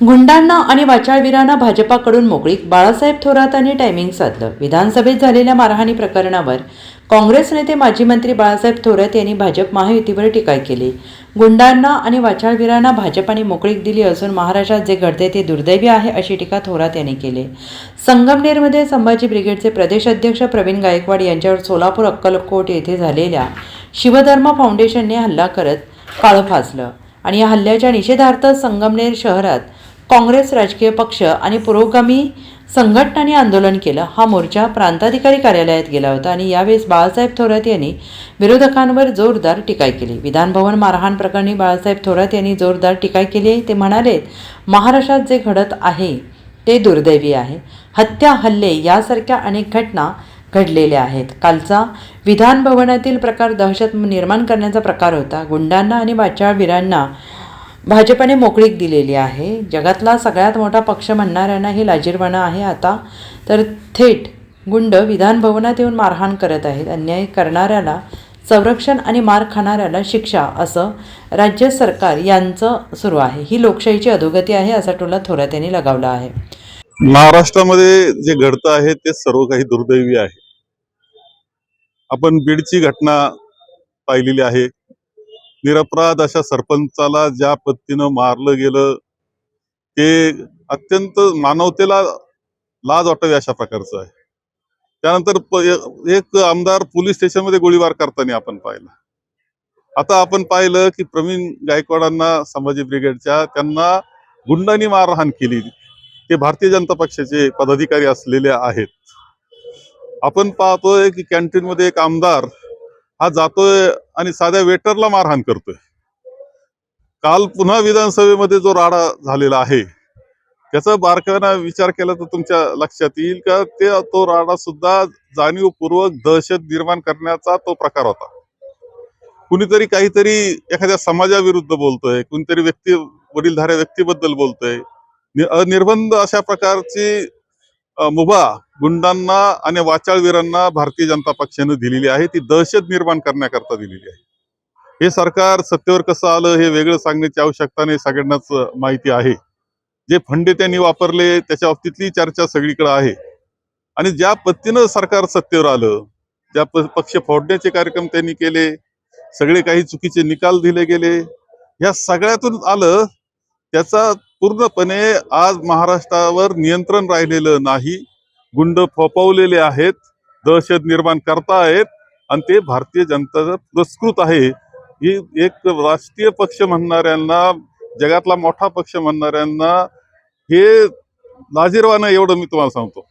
गुंडांना आणि वाचाळवीरांना भाजपाकडून मोकळीक बाळासाहेब थोरातांनी टायमिंग साधलं. विधानसभेत झालेल्या मारहाणी प्रकरणावर काँग्रेस नेते माजी मंत्री बाळासाहेब थोरात यांनी भाजप महायुतीवर टीका केली. गुंडांना आणि वाचाळवीरांना भाजपाने मोकळीक दिली असून महाराष्ट्रात जे घडते ते दुर्दैवी आहे अशी टीका थोरात यांनी केली. संगमनेरमध्ये संभाजी ब्रिगेडचे प्रदेश अध्यक्ष प्रवीण गायकवाड यांच्यावर सोलापूर अक्कलकोट येथे झालेल्या शिवधर्म फाउंडेशनने हल्ला करत काळं फासलं. आणि या हल्ल्याच्या निषेधार्थ संगमनेर शहरात काँग्रेस राजकीय पक्ष आणि पुरोगामी संघटनांनी आंदोलन केलं. हा मोर्चा प्रांताधिकारी कार्यालयात गेला होता आणि यावेळेस बाळासाहेब थोरात यांनी विरोधकांवर जोरदार टीका केली. विधानभवन मारहाण प्रकरणी बाळासाहेब थोरात यांनी जोरदार टीका केली. ते म्हणाले महाराष्ट्रात जे घडत आहे ते दुर्दैवी आहे. हत्या हल्ले यासारख्या अनेक घटना घडलेल्या आहेत. कालचा विधान भवनातील प्रकार दहशत निर्माण करण्याचा प्रकार होता. गुंडांना आणि वाचाळवीरांना भाजपने मोकळीक दिलेली आहे. जगातला सगळ्यात मोठा पक्ष म्हणणाऱ्यांना हे लाजीरवाणा आहे. आता तर थेट गुंड विधानभवनात येऊन मारहाण करत आहेत. अन्याय करणाऱ्याला संरक्षण आणि मार खाणाऱ्याला शिक्षा असं राज्य सरकार यांचं सुरू आहे. ही लोकशाहीची अधोगती आहे असा टोला थोरात यांनी लगावला आहे. महाराष्ट्रामध्ये जे घडतं आहे ते सर्व काही दुर्दैवी आहे. आपण बीडची घटना पाहिलेली आहे. निरपराध अशा सरपंचाला ज्या पद्धतीनं मारलं गेलं ते अत्यंत मानवतेला लाज वाटावी अशा प्रकारचं आहे. त्यानंतर एक आमदार पोलीस स्टेशनमध्ये गोळीबार करताना आपण पाहिलं. आता आपण पाहिलं की प्रवीण गायकवाडांना संभाजी ब्रिगेडच्या त्यांना गुंडांनी मारहाण केली. ते भारतीय जनता पक्षाचे पदाधिकारी असलेले आहेत. आपण पाहतोय की कॅन्टीन मध्ये एक आमदार हा जातोय आणि साध्या वेटरला मारहाण करतोय. काल पुन्हा विधानसभेमध्ये जो राडा झालेला आहे त्याचा बारकाना विचार केला तर तुमच्या लक्षात येईल का? ते तो राडा सुद्धा जाणीवपूर्वक दहशत निर्माण करण्याचा तो प्रकार होता. कुणीतरी काहीतरी एखाद्या समाजाविरुद्ध बोलतोय कुणीतरी व्यक्ती वडीलधाऱ्या व्यक्तीबद्दल बोलतोय. निर्बंध अनिर्बंध अशा प्रकारची मुभा गुंडांना आणि वाचाळवीरांना भारतीय जनता पक्षाने दिलेली आहे. ती दहशत निर्माण करण्याकरता दिलेली आहे. हे सरकार सत्तेवर कसं आलं हे वेगळं सांगण्याची आवश्यकता नाही सगळ्यांनाच माहिती आहे. जे फंडे त्यांनी वापरले त्याच्या बाबतीतली चर्चा सगळीकडे आहे. आणि ज्या पद्धतीनं सरकार सत्तेवर आलं ज्या प- पक्ष फोडण्याचे कार्यक्रम त्यांनी केले सगळे काही चुकीचे निकाल दिले गेले या सगळ्यातून आलं त्याचा पूर्णपणे आज महाराष्ट्रावर नियंत्रण राहिलेलं नाही. गुंड फोपवलेले आहेत. दहशत निर्माण करतायत. आणि ते भारतीय जनता पुरस्कृत आहे. ही एक राष्ट्रीय पक्ष म्हणणाऱ्यांना जगातला मोठा पक्ष म्हणणाऱ्यांना हे लाजीरवानं एवढं मी तुम्हाला सांगतो.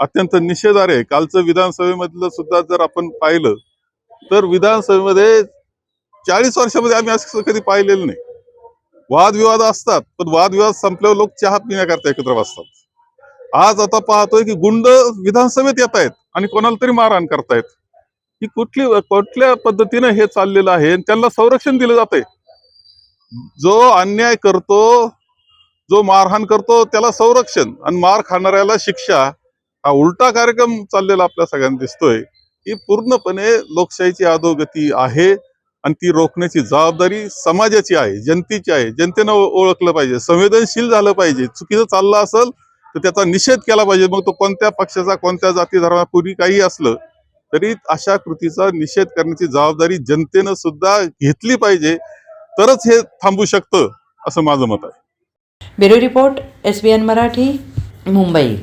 अत्यंत निषेधार्ह आहे. कालचं विधानसभेमधलं सुद्धा जर आपण पाहिलं तर विधानसभेमध्ये चाळीस वर्षामध्ये आम्ही असं कधी पाहिलेलं नाही. वादविवाद असतात पण वादविवाद संपल्यावर लोक चहा पिण्याकरता एकत्र बसतात. आज आता पाहतोय की गुंड विधानसभेत येत आहेत आणि कोणाला तरी मारहाण करतायत. ही कुठली कुठल्या पद्धतीनं हे चाललेलं आहे आणि त्यांना संरक्षण दिलं जाते जो अन्याय करतो जो मारहाण करतो त्याला संरक्षण आणि मार खाणाऱ्याला शिक्षा हा उलटा कार्यक्रम चाललेला आपल्या सगळ्यांना दिसतोय. ही पूर्णपणे लोकशाहीची अधोगती आहे. आणि ती रोखण्याची जबाबदारी समाजाची आहे जनतेची आहे. जनतेनं ओळखलं पाहिजे संवेदनशील झालं पाहिजे. चुकीचं चाललं असेल तर त्याचा निषेध केला पाहिजे. मग तो कोणत्या पक्षाचा कोणत्या जाती धर्मापूर्वी काही असलं तरी अशा कृतीचा निषेध करण्याची जबाबदारी जनतेनं सुद्धा घेतली पाहिजे. तरच हे थांबू शकतं असं माझं मत आहे. Bureau report S Marathi Mumbai.